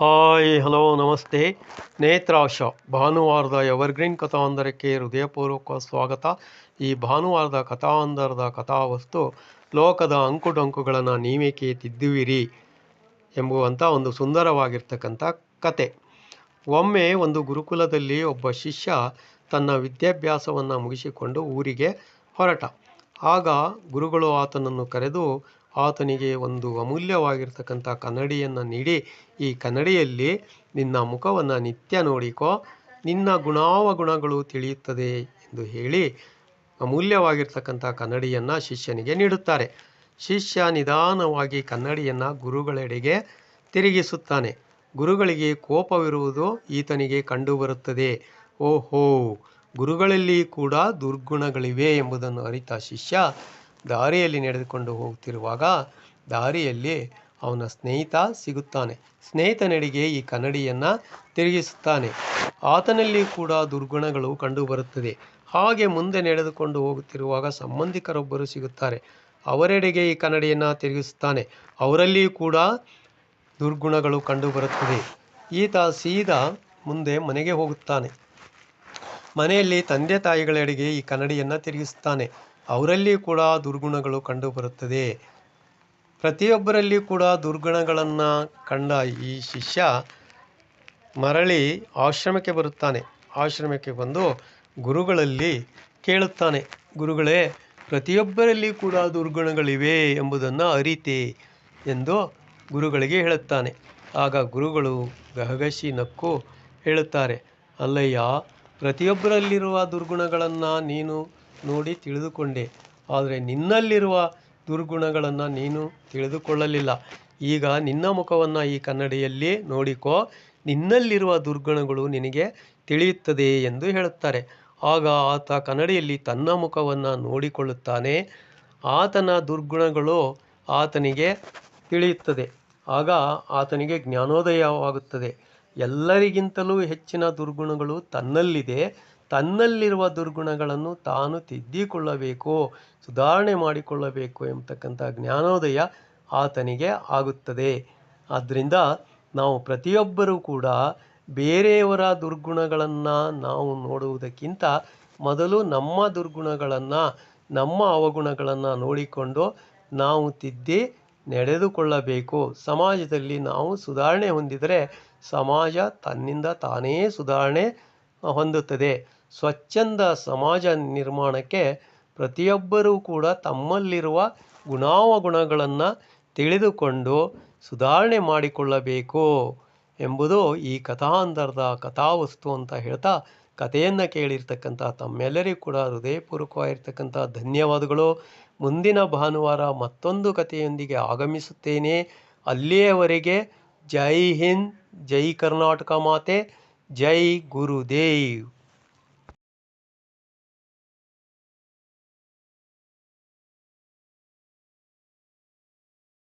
Hi, hello, ನಮಸ್ತೆ. ನೇತ್ರಾಶ, ಭಾನುವಾರದ evergreen ಕಥಾಂದರಕ್ಕೆ ಹೃದಯಪೂರ್ವಕ ಸ್ವಾಗತ. ಈ ಭಾನುವಾರದ ಕಥಾಂದರದ ಕಥಾವಸ್ತು ಲೋಕದ ಅಂಕುಡೊಂಕುಗಳನ್ನು ನೀವೇಕೆ ತಿದ್ದುವಿರಿ ಎಂಬುವಂಥ ಒಂದು ಸುಂದರವಾಗಿರ್ತಕ್ಕಂಥ ಕತೆ. ಒಮ್ಮೆ ಒಂದು ಗುರುಕುಲದಲ್ಲಿ ಒಬ್ಬ ಶಿಷ್ಯ ತನ್ನ ವಿದ್ಯಾಭ್ಯಾಸವನ್ನು ಮುಗಿಸಿಕೊಂಡು ಊರಿಗೆ ಹೊರಟ. ಆಗ ಗುರುಗಳು ಆತನನ್ನು ಕರೆದು ಆತನಿಗೆ ಒಂದು ಅಮೂಲ್ಯವಾಗಿರ್ತಕ್ಕಂಥ ಕನ್ನಡಿಯನ್ನು ನೀಡಿ, ಈ ಕನ್ನಡಿಯಲ್ಲಿ ನಿನ್ನ ಮುಖವನ್ನು ನಿತ್ಯ ನೋಡಿಕೋ, ನಿನ್ನ ಗುಣಾವಗುಣಗಳು ತಿಳಿಯುತ್ತದೆ ಎಂದು ಹೇಳಿ ಅಮೂಲ್ಯವಾಗಿರ್ತಕ್ಕಂಥ ಕನ್ನಡಿಯನ್ನು ಶಿಷ್ಯನಿಗೆ ನೀಡುತ್ತಾರೆ. ಶಿಷ್ಯ ನಿಧಾನವಾಗಿ ಕನ್ನಡಿಯನ್ನು ಗುರುಗಳೆಡೆಗೆ ತಿರುಗಿಸುತ್ತಾನೆ. ಗುರುಗಳಿಗೆ ಕೋಪವಿರುವುದು ಈತನಿಗೆ ಕಂಡುಬರುತ್ತದೆ. ಓಹೋ, ಗುರುಗಳಲ್ಲಿ ಕೂಡ ದುರ್ಗುಣಗಳಿವೆ ಎಂಬುದನ್ನು ಅರಿತ ಶಿಷ್ಯ ದಾರಿಯಲ್ಲಿ ನಡೆದುಕೊಂಡು ಹೋಗುತ್ತಿರುವಾಗ ದಾರಿಯಲ್ಲಿ ಅವನ ಸ್ನೇಹಿತ ಸಿಗುತ್ತಾನೆ. ಸ್ನೇಹಿತನೆಡೆಗೆ ಈ ಕನ್ನಡಿಯನ್ನು ತಿರುಗಿಸುತ್ತಾನೆ. ಆತನಲ್ಲಿ ಕೂಡ ದುರ್ಗುಣಗಳು ಕಂಡುಬರುತ್ತದೆ. ಹಾಗೆ ಮುಂದೆ ನಡೆದುಕೊಂಡು ಹೋಗುತ್ತಿರುವಾಗ ಸಂಬಂಧಿಕರೊಬ್ಬರು ಸಿಗುತ್ತಾರೆ. ಅವರೆಡೆಗೆ ಈ ಕನ್ನಡಿಯನ್ನು ತಿರುಗಿಸುತ್ತಾನೆ. ಅವರಲ್ಲಿ ಕೂಡ ದುರ್ಗುಣಗಳು ಕಂಡುಬರುತ್ತದೆ. ಈತ ಸೀದಾ ಮುಂದೆ ಮನೆಗೆ ಹೋಗುತ್ತಾನೆ. ಮನೆಯಲ್ಲಿ ತಂದೆ ತಾಯಿಗಳೆಡೆಗೆ ಈ ಕನ್ನಡಿಯನ್ನು ತಿರುಗಿಸುತ್ತಾನೆ. ಅವರಲ್ಲಿ ಕೂಡ ದುರ್ಗುಣಗಳು ಕಂಡುಬರುತ್ತದೆ. ಪ್ರತಿಯೊಬ್ಬರಲ್ಲಿ ಕೂಡ ದುರ್ಗುಣಗಳನ್ನು ಕಂಡ ಈ ಶಿಷ್ಯ ಮರಳಿ ಆಶ್ರಮಕ್ಕೆ ಬರುತ್ತಾನೆ. ಆಶ್ರಮಕ್ಕೆ ಬಂದು ಗುರುಗಳಲ್ಲಿ ಕೇಳುತ್ತಾನೆ. ಗುರುಗಳೇ, ಪ್ರತಿಯೊಬ್ಬರಲ್ಲಿ ಕೂಡ ದುರ್ಗುಣಗಳಿವೆ ಎಂಬುದನ್ನು ಅರಿತೆ ಎಂದು ಗುರುಗಳಿಗೆ ಹೇಳುತ್ತಾನೆ. ಆಗ ಗುರುಗಳು ಗಹಗಶಿ ನಕ್ಕು ಹೇಳುತ್ತಾರೆ, ಅಲ್ಲಯ್ಯ, ಪ್ರತಿಯೊಬ್ಬರಲ್ಲಿರುವ ದುರ್ಗುಣಗಳನ್ನು ನೀನು ನೋಡಿ ತಿಳಿದುಕೊಂಡೆ. ಆದರೆ ನಿನ್ನಲ್ಲಿರುವ ದುರ್ಗುಣಗಳನ್ನು ನೀನು ತಿಳಿದುಕೊಳ್ಳಲಿಲ್ಲ. ಈಗ ನಿನ್ನ ಮುಖವನ್ನು ಈ ಕನ್ನಡಿಯಲ್ಲಿ ನೋಡಿಕೋ. ನಿನ್ನಲ್ಲಿರುವ ದುರ್ಗುಣಗಳು ನಿನಗೆ ತಿಳಿಯುತ್ತದೆ ಎಂದು ಹೇಳುತ್ತಾರೆ. ಆಗ ಆತ ಕನ್ನಡಿಯಲ್ಲಿ ತನ್ನ ಮುಖವನ್ನು ನೋಡಿಕೊಳ್ಳುತ್ತಾನೆ. ಆತನ ದುರ್ಗುಣಗಳು ಆತನಿಗೆ ತಿಳಿಯುತ್ತದೆ. ಆಗ ಆತನಿಗೆ ಜ್ಞಾನೋದಯವಾಗುತ್ತದೆ. ಎಲ್ಲರಿಗಿಂತಲೂ ಹೆಚ್ಚಿನ ದುರ್ಗುಣಗಳು ತನ್ನಲ್ಲಿದೆ. ತನ್ನಲ್ಲಿರುವ ದುರ್ಗುಣಗಳನ್ನು ತಾನು ತಿದ್ದಿಕೊಳ್ಳಬೇಕು, ಸುಧಾರಣೆ ಮಾಡಿಕೊಳ್ಳಬೇಕು ಎಂಬತಕ್ಕಂಥ ಜ್ಞಾನೋದಯ ಆತನಿಗೆ ಆಗುತ್ತದೆ. ಆದ್ದರಿಂದ ನಾವು ಪ್ರತಿಯೊಬ್ಬರೂ ಕೂಡ ಬೇರೆಯವರ ದುರ್ಗುಣಗಳನ್ನು ನಾವು ನೋಡುವುದಕ್ಕಿಂತ ಮೊದಲು ನಮ್ಮ ದುರ್ಗುಣಗಳನ್ನು, ನಮ್ಮ ಅವಗುಣಗಳನ್ನು ನೋಡಿಕೊಂಡು ನಾವು ತಿದ್ದಿ ನಡೆದುಕೊಳ್ಳಬೇಕು. ಸಮಾಜದಲ್ಲಿ ನಾವು ಸುಧಾರಣೆ ಹೊಂದಿದರೆ ಸಮಾಜ ತನ್ನಿಂದ ತಾನೇ ಸುಧಾರಣೆ ಹೊಂದುತ್ತದೆ. ಸ್ವಚ್ಛಂದ ಸಮಾಜ ನಿರ್ಮಾಣಕ್ಕೆ ಪ್ರತಿಯೊಬ್ಬರೂ ಕೂಡ ತಮ್ಮಲ್ಲಿರುವ ಗುಣಾವಗುಣಗಳನ್ನು ತಿಳಿದುಕೊಂಡು ಸುಧಾರಣೆ ಮಾಡಿಕೊಳ್ಳಬೇಕು ಎಂಬುದು ಈ ಕಥಾಂಧರದ ಕಥಾವಸ್ತು ಅಂತ ಹೇಳ್ತಾ ಕಥೆಯನ್ನು ಕೇಳಿರ್ತಕ್ಕಂಥ ತಮ್ಮೆಲ್ಲರಿಗೂ ಕೂಡ ಹೃದಯಪೂರ್ವಕವಾಗಿರ್ತಕ್ಕಂಥ ಧನ್ಯವಾದಗಳು. ಮುಂದಿನ ಭಾನುವಾರ ಮತ್ತೊಂದು ಕಥೆಯೊಂದಿಗೆ ಆಗಮಿಸುತ್ತೇನೆ. ಅಲ್ಲಿಯವರೆಗೆ ಜೈ ಹಿಂದ್, ಜೈ ಕರ್ನಾಟಕ ಮಾತೆ, ಜೈ ಗುರುದೇವ್.